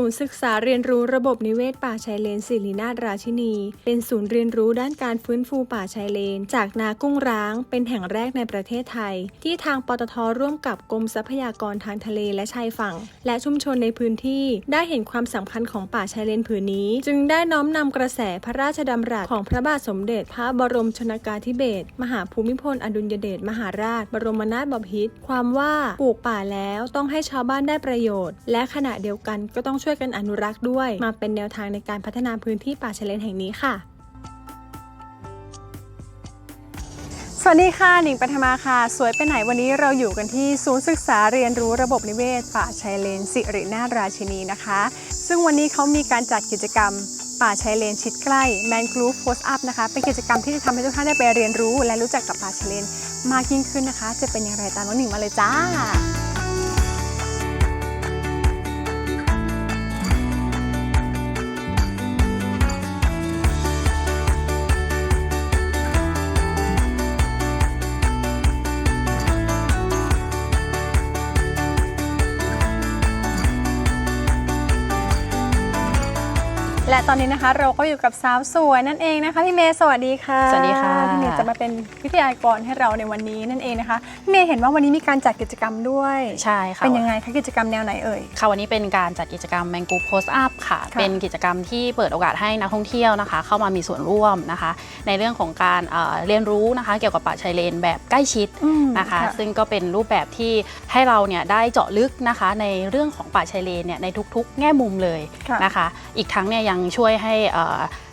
ศูนย์ศึกษาเรียนรู้ระบบนิเวศป่าชายเลนศิรินาถราชินี เป็นศูนย์เรียนรู้ด้านการฟื้นฟูป่าชายเลน จากนากุ้งร้าง เป็นแห่งแรกในประเทศไทย ที่ทางปตทร่วมกับกรมทรัพยากรทางทะเลและชายฝั่ง และชุมชนในพื้นที่ ได้เห็นความสำคัญของป่าชายเลนผืนนี้ จึงได้น้อมนำกระแสพระราชดำรัสของพระบาทสมเด็จ พระบรมชนากาธิเบศรมหาภูมิพลอดุลยเดชมหาราช บรมนาถบพิตรความว่าปลูกป่าแล้วต้องให้ชาวบ้านได้ประโยชน์ และขณะเดียวกันก็ต้องช่วยกันอนุรักษ์ด้วย มาเป็นแนวทางในการพัฒนาพื้นที่ป่าชายเลนแห่งนี้ค่ะ สวัสดีค่ะ หนิงปัทมาค่ะ สวยไปไหนวันนี้เราอยู่กันที่ศูนย์ศึกษาเรียนรู้ระบบนิเวศ ป่าชายเลน สิรินาถราชินีนะคะ ซึ่งวันนี้เขามีการจัดกิจกรรมป่าชายเลนชิดใกล้แมนกรูฟโพสอัพนะคะ เป็นกิจกรรมที่จะทำให้ทุกท่านได้ไปเรียนรู้ และรู้จักกับป่าชายเลนมากยิ่งขึ้นนะคะ จะเป็นอย่างไรตามน้องหนิงมาเลยจ้า ตอนนี้นะคะ เราก็อยู่กับสาวสวยนั่นเองนะคะพี่เมย์สวัสดีค่ะสวัสดีค่ะพี่เมย์จะมาเป็นวิทยากรให้เราในวันนี้นั่นเองนะคะพี่เมย์เห็นว่าวันนี้มีการจัดกิจกรรมด้วยใช่ค่ะเป็นยังไงคะกิจกรรมแนวไหนเอ่ยค่ะวันนี้เป็นการจัดกิจกรรม Mango Post Up ค่ะค่ะเป็นกิจกรรมที่เปิดโอกาสให้นักท่องเที่ยวนะคะ เข้ามามีส่วนร่วมนะคะ ในเรื่องของการเอ่อเรียนรู้นะคะ เกี่ยวกับป่าชายเลนแบบใกล้ชิดอืมนะคะค่ะซึ่งก็เป็นรูปแบบที่ให้เราเนี่ยได้เจาะลึกนะคะ ในเรื่องของป่าชายเลนเนี่ยในทุกๆ แง่มุมเลยค่ะนะคะ อีกทั้งเนี่ยยังช่่วยให้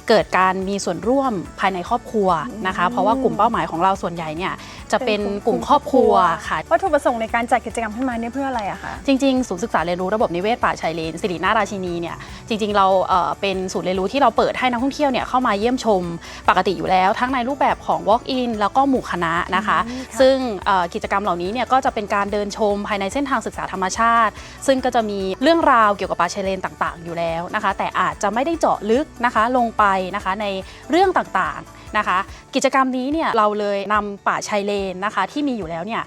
เกิดการมีส่วนร่วมภายในครอบครัวนะคะ เพราะว่ากลุ่มเป้าหมายของเราส่วนใหญ่เนี่ย จะเป็นกลุ่มครอบครัวค่ะ วัตถุประสงค์ในการจัดกิจกรรมขึ้นมาเนี่ยเพื่ออะไรอะคะ จริงๆ ศูนย์ศึกษาเรียนรู้ระบบนิเวศป่าชายเลนสิรินาถราชินีเนี่ยจริงๆ เราเอ่อเป็นศูนย์เรียนรู้ที่เราเปิดให้นักท่องเที่ยวเนี่ยเข้ามาเยี่ยมชมปกติอยู่แล้ว ทั้งในรูปแบบของ Walk-in แล้วก็หมู่คณะนะคะอืมค่ะซึ่งเอ่อกิจกรรมเหล่านี้เนี่ยก็จะเป็นการเดินชมภายในเส้นทางศึกษาธรรมชาติ ซึ่งก็จะมีเรื่องราวเกี่ยวกับป่าชายเลนต่างๆ อยู่แล้วนะคะ แต่อาจจะไม่ได้เจาะลึกนะคะลงไปนะคะในเรื่องต่างๆ นะคะ กิจกรรมนี้เนี่ยเราเลยนำป่าชายเลนนะคะ ที่มีอยู่แล้วเนี่ย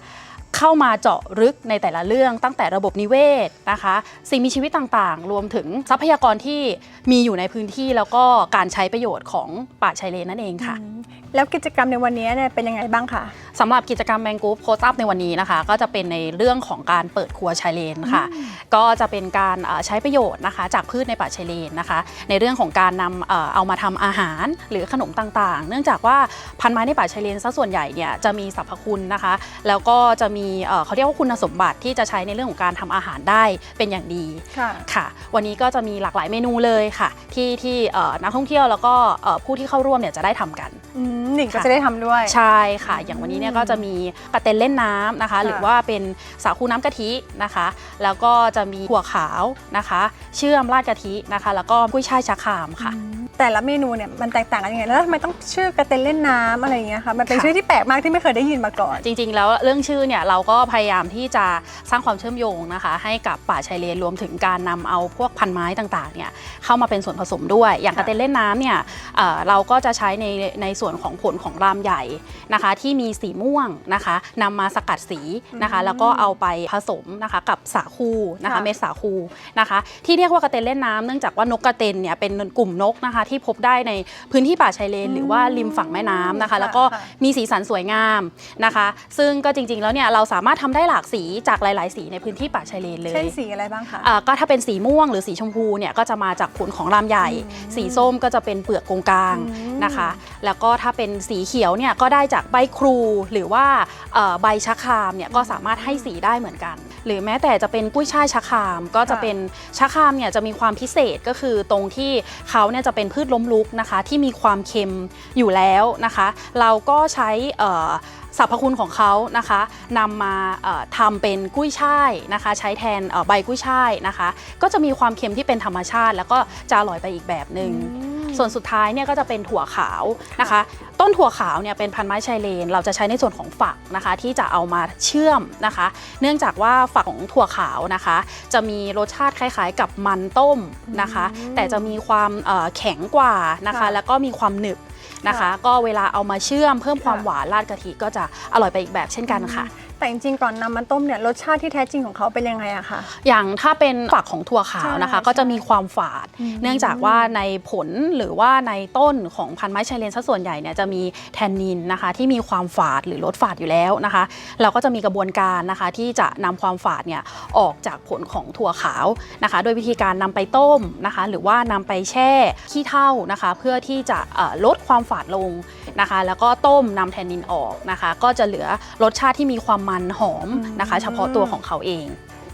เข้ามาเจาะลึกในแต่ละเรื่องตั้งแต่ระบบนิเวศนะคะ สิ่งมีชีวิตต่างๆ รวมถึงทรัพยากรที่มีอยู่ในพื้นที่แล้วก็การใช้ประโยชน์ของป่าชายเลนนั่นเองค่ะแล้วกิจกรรมในวันนี้เนี่ยเป็นยังไงบ้างคะ สำหรับกิจกรรมแมงกูฟโพสอัพในวันนี้นะคะ ก็จะเป็นในเรื่องของการเปิดครัวชายเลนค่ะ ก็จะเป็นการเอ่อใช้ประโยชน์นะคะ จากพืชในป่าชายเลนนะคะ ในเรื่องของการนำเอ่อเอามาทำอาหารหรือขนมต่างๆ เนื่องจากว่าพันไม้ในป่าชายเลนซะส่วนใหญ่เนี่ยจะมีสรรพคุณนะคะ แล้วก็จะมีเอ่อเขาเรียกว่าคุณสมบัติที่จะใช้ในเรื่องของการทำอาหารได้เป็นอย่างดี ค่ะ ค่ะวันนี้ก็จะมีหลากหลายเมนูเลยค่ะ ที่ที่เอ่อนักท่องเที่ยวแล้วก็เอ่อผู้ที่เข้าร่วมเนี่ยจะได้ทำกัน อืมหนิงก็ค่ะ จะได้ทำด้วย ใช่ค่ะ อย่างวันนี้เนี่ยก็จะมีกระเต็นเล่นน้ำนะคะ ค่ะ หรือว่าเป็นสาคูน้ำกะทินะคะ แล้วก็จะมีถั่วขาวนะคะ เชื่อมราดกะทินะคะ แล้วก็กุ้ยช่ายชะครามค่ะอืมแต่ละเมนูเนี่ยมันแตกต่างกันยังไงแล้วทำไมต้องชื่อกระเต็นเล่นน้ำอะไรอย่างเงี้ยคะมันเป็นค่ะ ชื่อที่แปลกมากที่ไม่เคยได้ยินมาก่อน จริงๆ แล้วเรื่องชื่อเนี่ยเราก็พยายามที่จะสร้างความเชื่อมโยงนะคะ ให้กับป่าชายเลนรวมถึงการนำเอาพวกพันไม้ต่างๆเนี่ยเข้ามาเป็นส่วนผสมด้วย อย่างกระเต็นเล่นน้ำเนี่ยเอ่อเราก็จะใช้ในในส่วนของผลของรามใหญ่นะคะ ที่มีสีม่วงนะคะนำมาสกัดสีนะคะอืมแล้วก็เอาไปผสมนะคะกับสาคูนะคะค่ะเม็ดสาคูนะคะ ที่เรียกว่ากระเต็นเล่นน้ำเนื่องจากว่านกกระเต็นเนี่ยเป็นกลุ่มนกนะคะ ที่พบได้ในพื้นที่ป่าชายเลน หรือว่าริมฝั่งแม่น้ำนะคะ แล้วก็ค่ะมีสีสันสวยงามนะคะ ซึ่งก็จริงๆแล้วเนี่ยเราสามารถทำได้หลากสีจากหลายๆ สีในพื้นที่ป่าชายเลนเลยเช่นสีอะไรบ้างคะอ่าก็ถ้าเป็นสีม่วงหรือสีชมพูเนี่ยก็จะมาจากผลของรามใหญ่อืมสีส้มก็จะเป็นเปลือกกงกลางอืมนะคะ แล้วก็ถ้าเป็นสีเขียวเนี่ยก็ได้จากใบครู หรือว่าเอ่อใบชะครามเนี่ยก็สามารถให้สีได้เหมือนกัน หรือแม้แต่จะเป็นกุ้ยช่ายชะครามก็จะเป็นชะครามเนี่ยจะมีความพิเศษก็คือตรงที่เขาเนี่ยจะเป็นพืชล้มลุกนะคะ ที่มีความเค็มอยู่แล้วนะคะ เราก็ใช้เอ่อสรรพคุณของเขานะคะนำมาเอ่อทำเป็นกุ้ยช่ายนะคะ ใช้แทนเอ่อใบกุ้ยช่ายนะคะ ก็จะมีความเค็มที่เป็นธรรมชาติ แล้วก็จะอร่อยไปอีกแบบหนึ่งอืม ส่วนสุดท้ายเนี่ยก็จะเป็นถั่วขาวนะคะ ต้นถั่วขาวเนี่ยเป็นพันไม้ชายเลน เราจะใช้ในส่วนของฝักนะคะ ที่จะเอามาเชื่อมนะคะ เนื่องจากว่าฝักของถั่วขาวนะคะ จะมีรสชาติคล้ายๆ กับมันต้มนะคะอืมแต่จะมีความเอ่อแข็งกว่านะคะค่ะแล้วก็มีความหนึบนะคะค่ะก็เวลาเอามาเชื่อมเพิ่มความค่ะหวานราดกะทิก็จะอร่อยไปอีกแบบเช่นกันค่ะ แต่จริงๆก่อนนำมาต้มเนี่ยรสชาติที่แท้จริงของเขาเป็นยังไงอะคะ อย่างถ้าเป็นฝักของถั่วขาวนะคะ ใช่ก็จะมีความฝาด อืม เนื่องจากว่าในผลหรือว่าในต้นของพันไม้ชายเลนซะส่วนใหญ่เนี่ยจะมีแทนนินนะคะ ที่มีความฝาดหรือลดฝาดอยู่แล้วนะคะ เราก็จะมีกระบวนการนะคะ ที่จะนำความฝาดเนี่ยออกจากผลของถั่วขาวนะคะ โดยวิธีการนำไปต้มนะคะ หรือว่านำไปแช่ขี้เถ้านะคะ เพื่อที่จะเอ่อลดความฝาดลง นะคะ แล้วก็ต้มนำแทนนินออกนะคะ ก็จะเหลือรสชาติที่มีความมันหอมนะคะ เฉพาะตัวของเขาเอง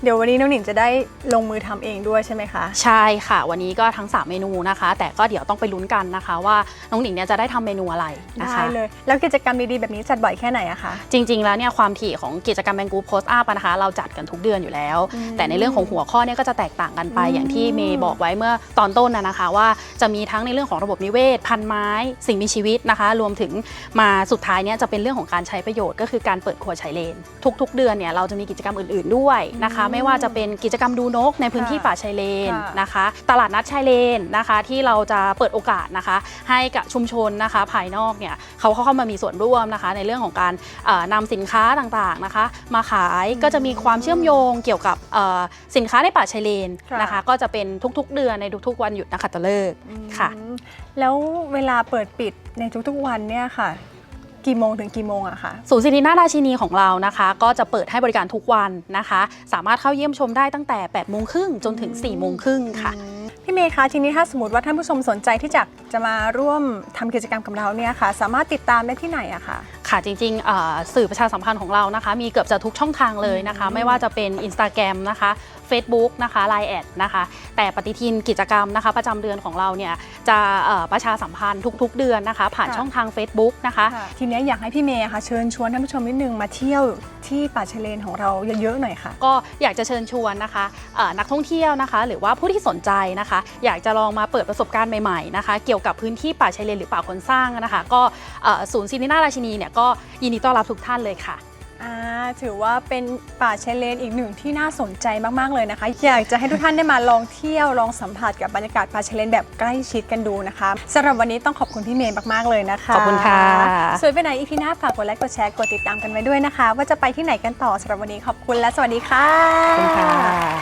เดี๋ยววันนี้น้องหนิงจะได้ลงมือทำเองด้วยใช่ไหมคะ ใช่ค่ะ วันนี้ก็ทั้ง 3 เมนูนะคะ แต่ก็เดี๋ยวต้องไปลุ้นกันนะคะ ว่าน้องหนิงเนี่ยจะได้ทำเมนูอะไรนะได้คะ เลย แล้วกิจกรรมดีๆ แบบนี้จัดบ่อยแค่ไหนอะคะ จริง ๆ แล้วเนี่ยความถี่ของกิจกรรมแมงกูโพสต์อัพนะคะ เราจัดกันทุกเดือนอยู่แล้ว อืมแต่ในเรื่องของหัวข้อเนี่ยก็จะแตกต่างกันไป อืม อย่างที่เมย์บอกไว้เมื่อตอนต้นนะนะคะ ว่าจะมีทั้งในเรื่องของระบบนิเวศ พันไม้ สิ่งมีชีวิตนะคะ รวมถึงมาสุดท้ายเนี่ยจะเป็นเรื่องของการใช้ประโยชน์ก็คือการเปิดครัวใช้เลน ทุก ๆ เดือนเนี่ยเราจะมีกิจกรรมอื่น ๆด้วยนะคะอืมไม่ว่าจะเป็นกิจกรรมดูนกในพื้นที่ค่ะป่าชายเลนค่ะนะคะ ตลาดนัดชายเลนนะคะที่เราจะเปิดโอกาสนะคะ ให้กับชุมชนนะคะภายนอกเนี่ยเขาเข้ามามีส่วนร่วมนะคะ ในเรื่องของการเอ่อนำสินค้าต่างๆนะคะ มาขายก็จะมีความเชื่อมโยงเกี่ยวกับเอ่อสินค้าในป่าชายเลนค่ะนะคะ ก็จะเป็นทุกๆ เดือนในทุกๆ วันหยุดนะคะตะเลิกษ์ค่ะอืมแล้วเวลาเปิดปิดในทุกๆวันเนี่ยค่ะ กี่โมงถึงกี่โมงอะคะ ศูนย์สิรินาถราชินีของเรานะคะ ก็จะเปิดให้บริการทุกวันนะคะ สามารถเข้าเยี่ยมชมได้ตั้งแต่8โมงครึ่งจนถึง4โมงครึ่งค่ะอืมพี่เมย์คะทีนี้ถ้าสมมติว่าท่านผู้ชมสนใจที่จะจะมาร่วมทำกิจกรรมกับเราเนี่ยค่ะ สามารถติดตามได้ที่ไหนอะคะ ค่ะจริงๆเอ่อสื่อประชาสัมพันธ์ของเรานะคะ มีเกือบจะทุกช่องทางเลยนะคะ ไม่ว่าจะเป็น Instagram นะคะ Facebook นะคะ Line แอดนะคะ แต่ปฏิทินกิจกรรมนะคะ ประจำเดือนของเราเนี่ยจะเอ่อประชาสัมพันธ์ทุกๆ เดือนนะคะ ผ่านค่ะช่องทาง Facebook นะคะ ทีนี้อยากให้พี่เมย์ค่ะเชิญชวนท่านผู้ชมนิดนึงมาเที่ยวที่ป่าชายเลนของเราเยอะๆหน่อยค่ะ ก็อยากจะเชิญชวนนะคะเอ่อนักท่องเที่ยวนะคะ หรือว่าผู้ที่สนใจนะคะ อยากจะลองมาเปิดประสบการณ์ใหม่ๆนะคะ เกี่ยวกับพื้นที่ป่าชายเลนหรือป่าคนสร้างนะคะ ก็เอ่อศูนย์ซินินาราชินีเนี่ยก็ยินดีต้อนรับทุกท่านเลยค่ะ อ่าถือว่าเป็นป่าชายเลนอีกหนึ่งที่น่าสนใจมาก ๆ เลยนะคะ อยากจะให้ทุกท่านได้มาลองเที่ยวลองสัมผัสกับบรรยากาศป่าชายเลนแบบใกล้ชิดกันดูนะคะสำหรับวันนี้ต้องขอบคุณพี่เมย์มากๆเลยนะคะขอบคุณค่ะ สวยไปไหนอีพีหน้าฝากกดไลค์กดแชร์กดติดตามกันไว้ด้วยนะคะ ว่าจะไปที่ไหนกันต่อสำหรับวันนี้ขอบคุณและสวัสดีค่ะ ขอบคุณค่ะ